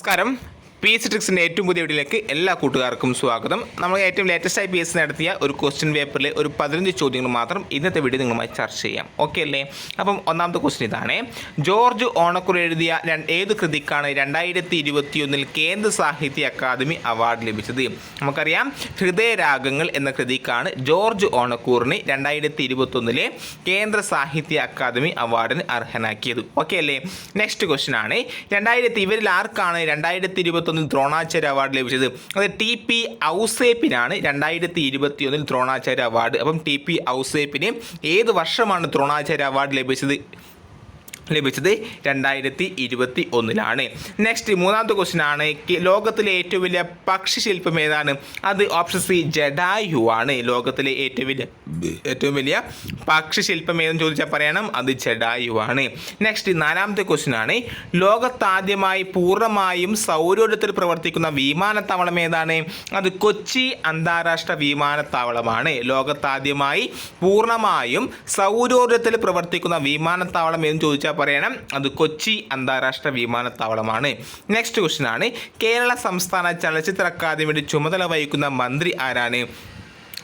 നമസ്കാരം. P S ട്രിക്സിന്റെ ഏറ്റവും പുതിയ വീഡിയോയിലേക്ക് എല്ലാ കൂട്ടുകാർക്കും സ്വാഗതം. നമ്മൾ ഏറ്റവും ലേറ്റസ്റ്റ് ആയി പി എസ് നടത്തിയ ഒരു ക്വസ്റ്റ്യൻ പേപ്പറിലെ ഒരു പതിനഞ്ച് ചോദ്യങ്ങൾ മാത്രം ഇന്നത്തെ വീഡിയോ നിങ്ങളുമായി ചർച്ച ചെയ്യാം. ഓക്കെ അല്ലേ? അപ്പം ഒന്നാമത്തെ ക്വസ്റ്റ്യൻ ഇതാണ്. ജോർജ് ഓണക്കുറി എഴുതിയ ഏത് കൃതിക്കാണ് രണ്ടായിരത്തി ഇരുപത്തിയൊന്നിൽ കേന്ദ്ര സാഹിത്യ അക്കാദമി അവാർഡ് ലഭിച്ചത്? നമുക്കറിയാം ഹൃദയരാഗങ്ങൾ എന്ന കൃതിക്കാണ് ജോർജ് ഓണക്കൂറിന് രണ്ടായിരത്തി ഇരുപത്തൊന്നിലെ കേന്ദ്ര സാഹിത്യ അക്കാദമി അവാർഡിന് അർഹനാക്കിയത്. ഓക്കെ അല്ലേ? നെക്സ്റ്റ് ക്വസ്റ്റ്യൻ ആണ്. രണ്ടായിരത്തി ഇവരിൽ ആർക്കാണ് രണ്ടായിരത്തി ഇരുപത്തൊന്നിൽ ദ്രോണാചാര്യ അവാർഡ് ലഭിച്ചത്. അത് ടി പി ഔസേപ്പിനാണ് രണ്ടായിരത്തി ഇരുപത്തിയൊന്നിൽ ദ്രോണാചാര്യ അവാർഡ്. അപ്പം ടി പി ഔസേപ്പിന് ഏത് വർഷമാണ് ദ്രോണാചാര്യ അവാർഡ് ലഭിച്ചത്? ലഭിച്ചത് രണ്ടായിരത്തി ഇരുപത്തി ഒന്നിലാണ് നെക്സ്റ്റ് മൂന്നാമത്തെ ക്വസ്റ്റ്യൻ ആണ് ലോകത്തിലെ ഏറ്റവും വലിയ പക്ഷി ശില്പം ഏതാണ്? അത് ഓപ്ഷൻ സി ജഡായു ആണ്. ലോകത്തിലെ ഏറ്റവും വലിയ ഏറ്റവും വലിയ പക്ഷി ശില്പം ഏതെന്ന് ചോദിച്ചാൽ പറയണം അത് ജഡായു ആണ്. നെക്സ്റ്റ് നാലാമത്തെ ക്വസ്റ്റ്യൻ ആണ് ലോകത്താദ്യമായി പൂർണമായും സൗരോർജത്തിൽ പ്രവർത്തിക്കുന്ന വിമാനത്താവളം ഏതാണ്? അത് കൊച്ചി അന്താരാഷ്ട്ര വിമാനത്താവളമാണ്. ലോകത്താദ്യമായി പൂർണമായും സൗരോർജത്തിൽ പ്രവർത്തിക്കുന്ന വിമാനത്താവളം എന്ന് ചോദിച്ചാൽ പറയണം. അത് കൊച്ചി അന്താരാഷ്ട്ര വിമാനത്താവളമാണ്. നെക്സ്റ്റ് ക്വസ്റ്റ്യൻ ആണ്. കേരള സംസ്ഥാന ചലച്ചിത്ര അക്കാദമിയുടെ ചുമതല വഹിക്കുന്ന മന്ത്രി ആരാണ്?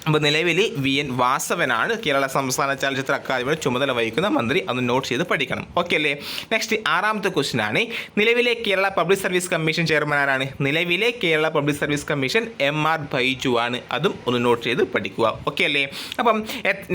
അപ്പോൾ നിലവിൽ വി എൻ വാസവനാണ് കേരള സംസ്ഥാന ചലച്ചിത്ര അക്കാദമിയുടെ ചുമതല വഹിക്കുന്ന മന്ത്രി. അത് നോട്ട് ചെയ്ത് പഠിക്കണം. ഓക്കെ അല്ലേ? നെക്സ്റ്റ് ആറാമത്തെ ക്വസ്റ്റ്യൻ ആണ്. നിലവിലെ Kerala public service commission chairman ആരാണ്? നിലവിലെ Kerala public service commission M R Baiju ആണ്. അതും ഒന്ന് നോട്ട് ചെയ്ത് പഠിക്കുക. ഓക്കെ അല്ലേ? അപ്പം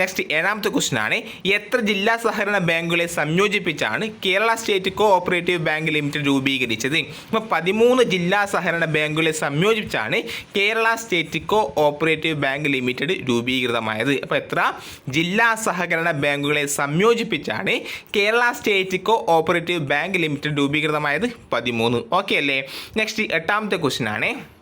നെക്സ്റ്റ് ഏഴാമത്തെ ക്വസ്റ്റ്യൻ ആണ്. എത്ര ജില്ലാ സഹകരണ ബാങ്കുകളെ സംയോജിപ്പിച്ചാണ് Kerala state co operative bank limited രൂപീകരിച്ചത്? അപ്പോൾ പതിമൂന്ന് ജില്ലാ സഹകരണ ബാങ്കുകളെ സംയോജിപ്പിച്ചാണ് Kerala state co operative bank limited രൂപീകൃതമായത്. അപ്പോൾ എത്ര? ജില്ലാ സഹകരണ ബാങ്കുകളെ സംയോജിപ്പിച്ചാണ് Kerala state co operative bank limited രൂപീകൃതമായത് പതിമൂന്ന്. ഓക്കെ അല്ലേ? നെക്സ്റ്റ് എട്ടാമത്തെ ക്വസ്റ്റ്യൻ ആണ്.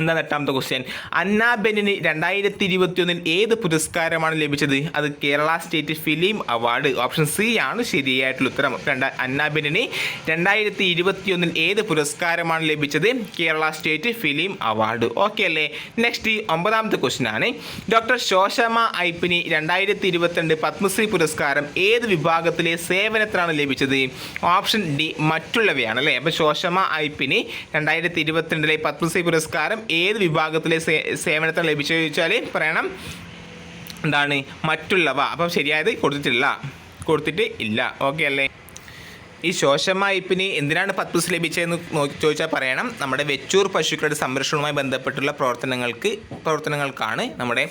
എന്താണ് എട്ടാമത്തെ ക്വസ്റ്റ്യൻ അന്നാ ബെന്നിന് രണ്ടായിരത്തി ഇരുപത്തിയൊന്നിൽ ഏത് പുരസ്കാരമാണ് ലഭിച്ചത്? അത് Kerala state film award. Option C ആണ് ശരിയായിട്ടുള്ള ഉത്തരം. രണ്ട അന്നാ ബെന്നിന് രണ്ടായിരത്തി ഇരുപത്തിയൊന്നിൽ ഏത് പുരസ്കാരമാണ് ലഭിച്ചത്? Kerala state film award. Okay അല്ലേ? നെക്സ്റ്റ് ഒമ്പതാമത്തെ ക്വസ്റ്റ്യൻ ആണ്. ഡോക്ടർ ശോശമ ഐപ്പിന് രണ്ടായിരത്തി ഇരുപത്തിരണ്ട് പത്മശ്രീ പുരസ്കാരം ഏത് വിഭാഗത്തിലെ സേവനത്തിനാണ് ലഭിച്ചത്? ഓപ്ഷൻ ഡി മറ്റുള്ളവയാണ് അല്ലേ? അപ്പോൾ ശോശമ ഐപ്പിന് രണ്ടായിരത്തി ഇരുപത്തിരണ്ടിലെ പത്മശ്രീ പുരസ്കാരം ഏത് വിഭാഗത്തിലെ സേവനത്തിന് ലഭിച്ചു ചോദിച്ചാൽ പറയണം എന്താണ് മറ്റുള്ളവ. അപ്പം ശരിയായത് കൊടുത്തിട്ടില്ല. കൊടുത്തിട്ട് ഇല്ല. ഓക്കെ അല്ലേ? ഈ ശോഷമ ഇപ്പിന് എന്തിനാണ് പത്മസ് ലഭിച്ചതെന്ന് ചോദിച്ചാൽ പറയണം. നമ്മുടെ വെച്ചൂർ പശുക്കളുടെ സംരക്ഷണവുമായി ബന്ധപ്പെട്ടുള്ള പ്രവർത്തനങ്ങൾക്ക് പ്രവർത്തനങ്ങൾക്കാണ് നമ്മുടെ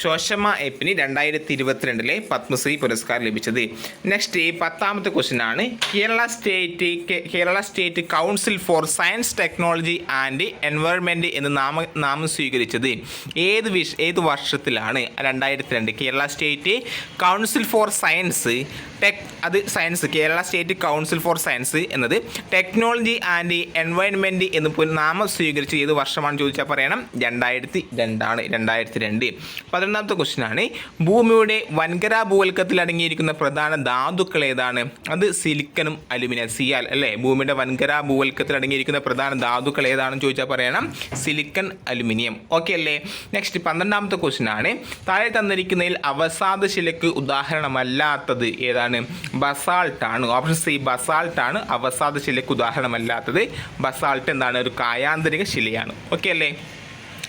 ശോഷമ എപ്പിന് രണ്ടായിരത്തി ഇരുപത്തിരണ്ടിലെ പത്മശ്രീ പുരസ്കാരം ലഭിച്ചത്. നെക്സ്റ്റ് പത്താമത്തെ ക്വസ്റ്റ്യൻ ആണ്. Kerala state Kerala state council for science technology and environment എന്ന് നാമ നാമം സ്വീകരിച്ചത്. ഏത് വിഷ ഏത് വർഷത്തിലാണ് രണ്ടായിരത്തി രണ്ട് Kerala state council for science tech അത് science Kerala state council for science എന്നത് ടെക്നോളജി ആൻഡ് എൻവയൺമെന്റ് എന്ന് നാമം സ്വീകരിച്ച് ഏത് വർഷമാണ് ചോദിച്ചാൽ പറയണം. രണ്ടായിരത്തി രണ്ടാണ് രണ്ടായിരത്തി രണ്ട് പതിനൊന്നാമത്തെ ക്വസ്റ്റ്യൻ ആണ് ഭൂമിയുടെ വൻകര ഭൂവൽക്കത്തിൽ അടങ്ങിയിരിക്കുന്ന പ്രധാന ധാതുക്കൾ ഏതാണ്? അത് സിലിക്കനും അലുമിനിയം സിയാൽ അല്ലേ? ഭൂമിയുടെ വൻകര ഭൂവൽക്കത്തിൽ അടങ്ങിയിരിക്കുന്ന പ്രധാന ധാതുക്കൾ ഏതാണെന്ന് ചോദിച്ചാൽ പറയണം. Silicon aluminium. ഓക്കെ അല്ലേ? നെക്സ്റ്റ് പന്ത്രണ്ടാമത്തെ ക്വസ്റ്റ്യൻ ആണ് താഴെ തന്നിരിക്കുന്നതിൽ അവസാദ ശിലക്ക് ഉദാഹരണമല്ലാത്തത് ഏതാണ്? ബസാൾട്ട് ആണ്. ഓപ്ഷൻ സി ബസാൾട്ട് ആണ്. അവസാദ ശിലക്ക് ഉദാഹരണമല്ലാത്തത്. ബസാൾട്ട് എന്താണ്? ഒരു കായാന്തരിക ശിലയാണ്. ഓക്കെ അല്ലേ?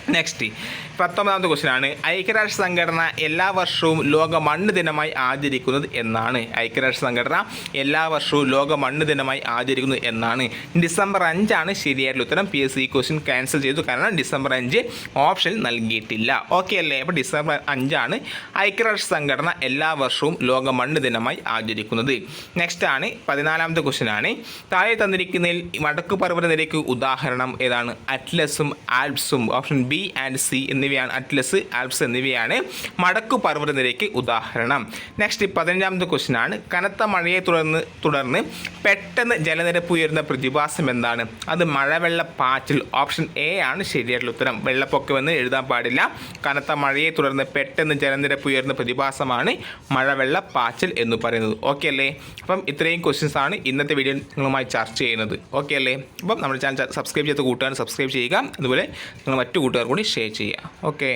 നെക്സ്റ്റ് പത്തൊമ്പതാമത്തെ ക്വസ്റ്റ്യൻ ആണ് ഐക്യരാഷ്ട്ര സംഘടന എല്ലാ വർഷവും ലോക മണ്ണ് ദിനമായി ആചരിക്കുന്നത് എന്നാണ്. ഐക്യരാഷ്ട്ര സംഘടന എല്ലാ വർഷവും ലോക മണ്ണ് ദിനമായി ആചരിക്കുന്നത് എന്നാണ്. ഡിസംബർ അഞ്ചാണ് ശരിയായിട്ടുള്ള ഉത്തരം. P S C question cancel ചെയ്തു. കാരണം ഡിസംബർ അഞ്ച് ഓപ്ഷൻ നൽകിയിട്ടില്ല. ഓക്കെ അല്ലേ? അപ്പോൾ ഡിസംബർ അഞ്ചാണ് ഐക്യരാഷ്ട്ര സംഘടന എല്ലാ വർഷവും ലോക മണ്ണ് ദിനമായി ആചരിക്കുന്നത്. നെക്സ്റ്റ് ആണ്. പതിനാലാമത്തെ ക്വസ്റ്റ്യൻ ആണ് താഴെ തന്നിരിക്കുന്നതിൽ വടക്ക് പർവത നിരയ്ക്ക് ഉദാഹരണം ഏതാണ്? അറ്റ്ലസും ആൽപ്സും ഓപ്ഷൻ ബി ആൻഡ് സി എന്നിവയാണ് അറ്റ്ലസ് ആൽപ്സ് എന്നിവയാണ് മടക്കു പർവതനിരയ്ക്ക് ഉദാഹരണം. നെക്സ്റ്റ് പതിനഞ്ചാമത്തെ ക്വസ്റ്റ്യൻ ആണ്. കനത്ത മഴയെ തുടർന്ന് തുടർന്ന് പെട്ടെന്ന് ജലനിരപ്പ് ഉയരുന്ന പ്രതിഭാസം എന്താണ്? അത് മഴവെള്ള പാച്ചിൽ ഓപ്ഷൻ എ ആണ് ശരിയായിട്ടുള്ള ഉത്തരം. വെള്ളപ്പൊക്കമെന്ന് എഴുതാൻ പാടില്ല. കനത്ത മഴയെ തുടർന്ന് പെട്ടെന്ന് ജലനിരപ്പ് ഉയരുന്ന പ്രതിഭാസമാണ് മഴവെള്ള പാച്ചിൽ എന്ന് പറയുന്നത്. ഓക്കെ അല്ലേ? അപ്പം ഇത്രയും ക്വസ്റ്റ്യൻസ് ആണ് ഇന്നത്തെ വീഡിയോ നിങ്ങളുമായി ചർച്ച ചെയ്യുന്നത്. ഓക്കെ അല്ലേ? അപ്പം നമ്മുടെ ചാനൽ സബ്സ്ക്രൈബ് ചെയ്ത് കൂട്ടുകാർ സബ്സ്ക്രൈബ് ചെയ്യുക. അതുപോലെ നിങ്ങൾ മറ്റു കൂട്ടുകാർ കൂടി ഷെയർ ചെയ്യുക ഓക്കെ